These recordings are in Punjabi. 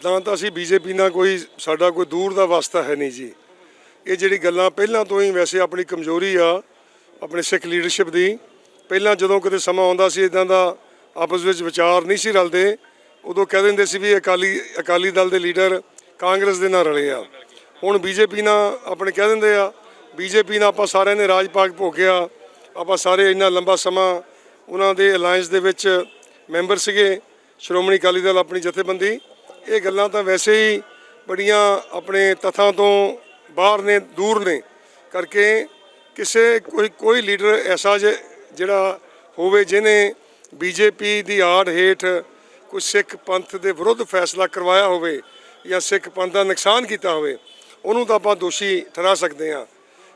ਤਾਂ ਤਾਂ ਅਸੀਂ ਬੀਜੇਪੀ ਨਾਲ ਕੋਈ, ਸਾਡਾ ਕੋਈ ਦੂਰ ਦਾ ਵਾਸਤਾ ਹੈ ਨਹੀਂ ਜੀ। ਇਹ ਜਿਹੜੀ ਗੱਲਾਂ ਪਹਿਲਾਂ ਤੋਂ ਹੀ ਵੈਸੇ ਆਪਣੀ ਕਮਜ਼ੋਰੀ ਆ, ਆਪਣੇ ਸਿੱਖ ਲੀਡਰਸ਼ਿਪ ਦੀ। ਪਹਿਲਾਂ ਜਦੋਂ ਕਿਤੇ ਸਮਾਂ ਆਉਂਦਾ ਸੀ ਇਦਾਂ ਦਾ ਆਪਸ ਵਿੱਚ ਵਿਚਾਰ ਨਹੀਂ ਸੀ ਰਲਦੇ। ਉਦੋਂ ਕਹਿ ਦਿੰਦੇ ਸੀ ਵੀ ਅਕਾਲੀ ਅਕਾਲੀ ਦਲ ਦੇ ਲੀਡਰ ਕਾਂਗਰਸ ਦੇ ਨਾਲ ਰਲੇ ਆ। ਹੁਣ ਬੀਜੇਪੀ ਨਾਲ ਆਪਣੇ ਕਹਿ ਦਿੰਦੇ ਆ, ਬੀਜੇਪੀ ਨਾਲ ਆਪਾਂ ਸਾਰਿਆਂ ਨੇ ਰਾਜ ਪਾਕ ਭੋਗਿਆ। ਆਪਾਂ ਸਾਰੇ ਇੰਨਾ ਲੰਬਾ ਸਮਾਂ ਉਹਨਾਂ ਦੇ ਅਲਾਈਅੰਸ ਦੇ ਵਿੱਚ ਮੈਂਬਰ ਸੀਗੇ। ਸ਼੍ਰੋਮਣੀ ਅਕਾਲੀ ਦਲ ਆਪਣੀ ਜਥੇਬੰਦੀ। ਇਹ ਗੱਲਾਂ ਤਾਂ ਵੈਸੇ ਹੀ ਬੜੀਆਂ ਆਪਣੇ ਤਥਾਂ ਤੋਂ ਬਾਹਰ ਨੇ, ਦੂਰ ਨੇ। ਕਰਕੇ ਕਿਸੇ ਕੋਈ ਕੋਈ ਲੀਡਰ ਐਸਾ ਜੇ- ਜਿਹੜਾ ਹੋਵੇ ਜਿਹਨੇ ਬੀਜੇਪੀ ਦੀ ਆੜ ਹੇਠ ਕੋਈ ਸਿੱਖ ਪੰਥ ਦੇ ਵਿਰੁੱਧ ਫੈਸਲਾ ਕਰਵਾਇਆ ਹੋਵੇ ਜਾਂ ਸਿੱਖ ਪੰਥ ਦਾ ਨੁਕਸਾਨ ਕੀਤਾ ਹੋਵੇ, ਉਹਨੂੰ ਤਾਂ ਆਪਾਂ ਦੋਸ਼ੀ ਠਹਿਰਾ ਸਕਦੇ ਹਾਂ।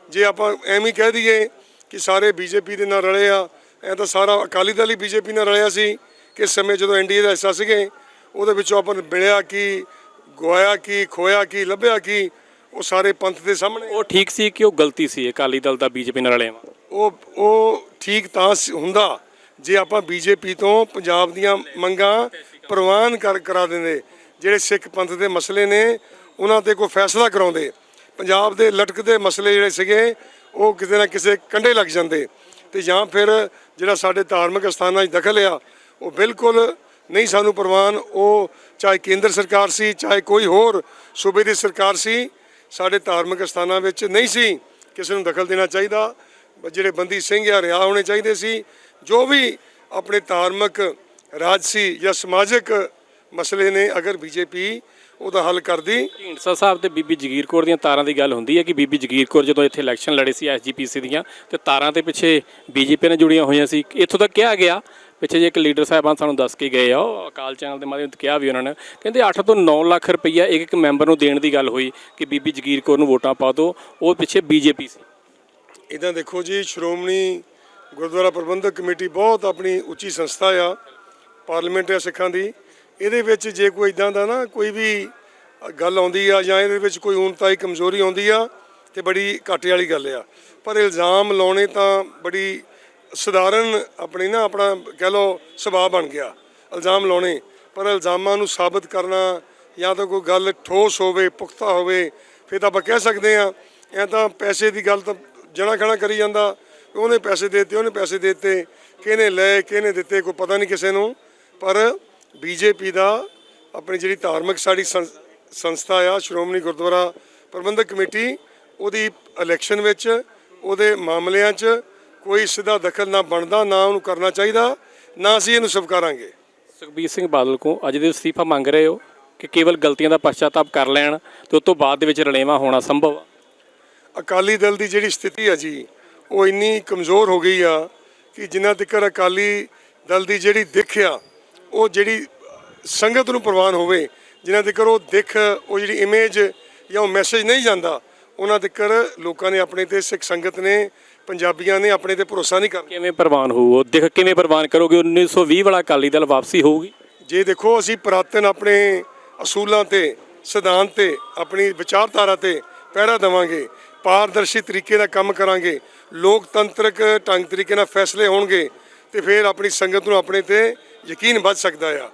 ਜੇ ਆਪਾਂ ਐਵੇਂ ਹੀ ਕਹਿ ਦਈਏ ਕਿ ਸਾਰੇ ਬੀਜੇਪੀ ਦੇ ਨਾਲ ਰਲੇ ਆ, ਐ ਤਾਂ ਸਾਰਾ ਅਕਾਲੀ ਦਲ ਹੀ ਬੀਜੇਪੀ ਨਾਲ ਰਲਿਆ ਸੀ ਕਿ ਸਮੇਂ ਜਦੋਂ ਐਨਡੀਏ ਦਾ ਹਿੱਸਾ ਸੀਗੇ ਉਹਦੇ ਵਿੱਚੋਂ ਆਪਾਂ ਨੂੰ ਮਿਲਿਆ ਕੀ ਗਵਾਇਆ ਕੀ ਖੋਇਆ ਕੀ ਲੱਭਿਆ ਕੀ ਉਹ ਸਾਰੇ ਪੰਥ ਦੇ ਸਾਹਮਣੇ। ਉਹ ਠੀਕ ਸੀ ਕਿ ਉਹ ਗਲਤੀ ਸੀ ਅਕਾਲੀ ਦਲ ਦਾ ਬੀਜੇਪੀ ਨਾਲ ਰਲਿਆ ਉਹ ਉਹ ਠੀਕ ਤਾਂ ਹੁੰਦਾ। ਜੇ ਆਪਾਂ ਬੀਜੇਪੀ ਤੋਂ ਪੰਜਾਬ ਦੀਆਂ ਮੰਗਾਂ ਪ੍ਰਵਾਨ ਕਰ ਕਰਾ ਦਿੰਦੇ ਜਿਹੜੇ ਸਿੱਖ ਪੰਥ ਦੇ ਮਸਲੇ ਨੇ ਉਹਨਾਂ ਤੇ ਕੋਈ ਫੈਸਲਾ ਕਰਾਉਂਦੇ ਪੰਜਾਬ ਦੇ ਲਟਕਦੇ ਮਸਲੇ ਜਿਹੜੇ ਸੀਗੇ ਉਹ ਕਿਸੇ ਨਾ ਕਿਸੇ ਕੰਢੇ ਲੱਗ ਜਾਂਦੇ। ਤੇ ਜਾਂ ਫਿਰ ਜਿਹੜਾ ਸਾਡੇ ਧਾਰਮਿਕ ਸਥਾਨਾਂ 'ਚ ਦਖਲ ਆ ਉਹ ਬਿਲਕੁਲ ਨਹੀਂ, ਸਾਨੂੰ ਪ੍ਰਵਾਨ ਉਹ ਚਾਹੇ ਕੇਂਦਰ ਸਰਕਾਰ ਸੀ, ਚਾਹੇ ਕੋਈ ਹੋਰ ਸੂਬੇ ਦੀ ਸਰਕਾਰ ਸੀ, ਸਾਡੇ ਧਾਰਮਿਕ ਸਥਾਨਾਂ ਵਿੱਚ ਨਹੀਂ ਸੀ ਕਿਸੇ ਨੂੰ ਦਖਲ ਦੇਣਾ ਚਾਹੀਦਾ। ਜਿਹੜੇ ਬੰਦੀ ਸਿੰਘ ਆ, ਰਿਹਾ ਹੋਣੇ ਚਾਹੀਦੇ ਸੀ। ਜੋ ਵੀ ਆਪਣੇ ਧਾਰਮਿਕ, ਰਾਜਸੀ ਜਾਂ ਸਮਾਜਿਕ ਮਸਲੇ ਨੇ, ਅਗਰ ਬੀਜੇਪੀ ਉਹਦਾ ਹੱਲ ਕਰਦੀ। ਢੀਂਡਸਾ ਸਾਹਿਬ ਤੇ ਬੀਬੀ ਜਗੀਰ ਕੌਰ ਦੀਆਂ ਤਾਰਾਂ ਦੀ ਗੱਲ ਹੁੰਦੀ ਹੈ ਕਿ ਬੀਬੀ ਜਗੀਰ ਕੌਰ ਜਦੋਂ ਇੱਥੇ ਇਲੈਕਸ਼ਨ ਲੜੇ ਸੀ ਐਸਜੀਪੀਸੀ ਦੀਆਂ, ਤੇ ਤਾਰਾਂ ਦੇ ਪਿੱਛੇ ਬੀਜੇਪੀ ਨਾਲ ਜੁੜੀਆਂ ਹੋਈਆਂ ਸੀ। ਇੱਥੋਂ ਤੱਕ ਕਿਹਾ ਗਿਆ ਪਿੱਛੇ ਜੇ ਇੱਕ ਲੀਡਰ ਸਾਹਿਬਾਨ ਸਾਨੂੰ ਦੱਸ ਕੇ ਗਏ ਆ, ਉਹ ਅਕਾਲ ਚੈਨਲ ਦੇ ਮਾਧਿਅਮ ਤੋਂ ਕਿਹਾ ਵੀ ਉਹਨਾਂ ਨੇ, ਕਹਿੰਦੇ 8 ਤੋਂ 9 ਲੱਖ ਰੁਪਈਆ ਇੱਕ ਇੱਕ ਮੈਂਬਰ ਨੂੰ ਦੇਣ ਦੀ ਗੱਲ ਹੋਈ ਕਿ ਬੀਬੀ ਜਗੀਰ ਕੌਰ ਨੂੰ ਵੋਟਾਂ ਪਾ ਦਿਓ, ਉਹ ਪਿੱਛੇ ਬੀਜੇਪੀ ਸੀ। ਇਦਾਂ ਦੇਖੋ ਜੀ, ਸ਼੍ਰੋਮਣੀ ਗੁਰਦੁਆਰਾ ਪ੍ਰਬੰਧਕ ਕਮੇਟੀ ਬਹੁਤ ਆਪਣੀ ਉੱਚੀ ਸੰਸਥਾ ਆ, ਪਾਰਲੀਮੈਂਟ ਆ ਸਿੱਖਾਂ ਦੀ, ਇਹਦੇ ਵਿੱਚ ਜੇ ਕੋਈ ਇਦਾਂ ਦਾ ਨਾ ਕੋਈ ਵੀ ਗੱਲ ਆਉਂਦੀ ਆ ਜਾਂ ਇਹਦੇ ਵਿੱਚ ਕੋਈ ਊਨਤਾਈ ਕਮਜ਼ੋਰੀ ਆਉਂਦੀ ਆ, ਤੇ ਬੜੀ ਘਾਟੇ ਵਾਲੀ ਗੱਲ ਆ। ਪਰ ਇਲਜ਼ਾਮ ਲਾਉਣੇ ਤਾਂ ਬੜੀ ਸਧਾਰਨ ਆਪਣੀ ਨਾ ਆਪਣਾ ਕਹਿ ਲਓ ਸੁਭਾਅ ਬਣ ਗਿਆ, ਇਲਜ਼ਾਮ ਲਾਉਣੇ, ਪਰ ਇਲਜ਼ਾਮਾਂ ਨੂੰ ਸਾਬਤ ਕਰਨਾ ਜਾਂ ਤਾਂ ਕੋਈ ਗੱਲ ਠੋਸ ਹੋਵੇ, ਪੁਖਤਾ ਹੋਵੇ, ਫਿਰ ਤਾਂ ਆਪਾਂ ਕਹਿ ਸਕਦੇ ਆ ਐ ਤਾਂ ਪੈਸੇ ਦੀ ਗੱਲ ਤਾਂ ਜਣਾ ਖਣਾ ਕਰੀ ਜਾਂਦਾ, ਉਹਨੇ ਪੈਸੇ ਦੇ ਦਿੱਤੇ, ਉਹਨੇ ਪੈਸੇ ਦੇ ਦਿੱਤੇ, ਕਿਹਨੇ ਲਏ, ਕਿਹਨੇ ਦਿੱਤੇ, ਕੋਈ ਪਤਾ ਨਹੀਂ ਕਿਸੇ ਨੂੰ, ਪਰ ਬੀਜੇਪੀ ਦਾ ਆਪਣੀ ਜਿਹੜੀ ਧਾਰਮਿਕ ਸਾਡੀ ਸੰਸਥਾ ਆ, ਸ਼੍ਰੋਮਣੀ ਗੁਰਦੁਆਰਾ ਪ੍ਰਬੰਧਕ ਕਮੇਟੀ, ਉਹਦੀ ਇਲੈਕਸ਼ਨ ਵਿੱਚ, ਉਹਦੇ ਮਾਮਲਿਆਂ 'ਚ ਕੋਈ ਸਿੱਧਾ ਦਖਲ ਨਾ ਬਣਦਾ ਨਾ ਉਹਨੂੰ ਕਰਨਾ ਚਾਹੀਦਾ ਨਾ ਅਸੀਂ ਇਹਨੂੰ ਸਵੀਕਾਰਾਂਗੇ। ਸੁਖਬੀਰ ਸਿੰਘ ਬਾਦਲ ਕੋ ਅੱਜ ਦੇ ਅਸਤੀਫਾ ਮੰਗ ਰਹੇ ਹੋ ਕਿ ਕੇਵਲ ਗਲਤੀਆਂ ਦਾ ਪਛਤਾਤਾਪ ਕਰ ਲੈਣ ਤੇ ਉਸ ਤੋਂ ਬਾਅਦ ਦੇ ਵਿੱਚ ਰਲੇਵਾਂ ਹੋਣਾ ਸੰਭਵ ਆ? ਅਕਾਲੀ ਦਲ ਦੀ ਜਿਹੜੀ ਸਥਿਤੀ ਆ ਜੀ ਉਹ ਇੰਨੀ ਕਮਜ਼ੋਰ ਹੋ ਗਈ ਆ ਕਿ ਜਿੰਨਾ ਤੱਕ ਅਕਾਲੀ ਦਲ ਦੀ ਜਿਹੜੀ ਦਿੱਖ ਆ ਉਹ ਜਿਹੜੀ ਸੰਗਤ ਨੂੰ ਪ੍ਰਵਾਨ ਹੋਵੇ ਜਿੰਨਾ ਤੱਕ ਉਹ ਦਿੱਖ ਉਹ ਜਿਹੜੀ ਇਮੇਜ ਜਾਂ ਉਹ ਮੈਸੇਜ ਨਹੀਂ ਜਾਂਦਾ ਉਹਨਾਂ ਤੱਕ ਲੋਕਾਂ ਨੇ ਆਪਣੇ ਤੇ ਸਿੱਖ ਸੰਗਤ ਨੇ ਪੰਜਾਬੀਆਂ ਨੇ ਆਪਣੇ ਤੇ ਭਰੋਸਾ ਨਹੀਂ ਕਰਨਾ। ਕਿਵੇਂ ਪ੍ਰਵਾਨ ਹੋਊ? ਉਹ ਦਿਖ ਕਿਵੇਂ ਪ੍ਰਵਾਨ ਕਰੋਗੇ? 1920 ਵਾਲਾ ਅਕਾਲੀ ਦਲ ਵਾਪਸੀ ਹੋਊਗੀ। ਜੇ ਦੇਖੋ ਅਸੀਂ ਪੁਰਾਤਨ ਆਪਣੇ ਅਸੂਲਾਂ ਤੇ ਸਿਧਾਂਤ ਤੇ ਆਪਣੀ ਵਿਚਾਰਧਾਰਾ ਤੇ ਪਹਿਰਾ ਦੇਵਾਂਗੇ ਪਾਰਦਰਸ਼ੀ ਤਰੀਕੇ ਨਾਲ ਕੰਮ ਕਰਾਂਗੇ ਲੋਕਤੰਤਰਕ ਢੰਗ ਤਰੀਕੇ ਨਾਲ ਫੈਸਲੇ ਹੋਣਗੇ ਤੇ ਫਿਰ ਆਪਣੀ ਸੰਗਤ ਨੂੰ ਆਪਣੇ ਤੇ ਯਕੀਨ ਵੱਧ ਸਕਦਾ ਆ।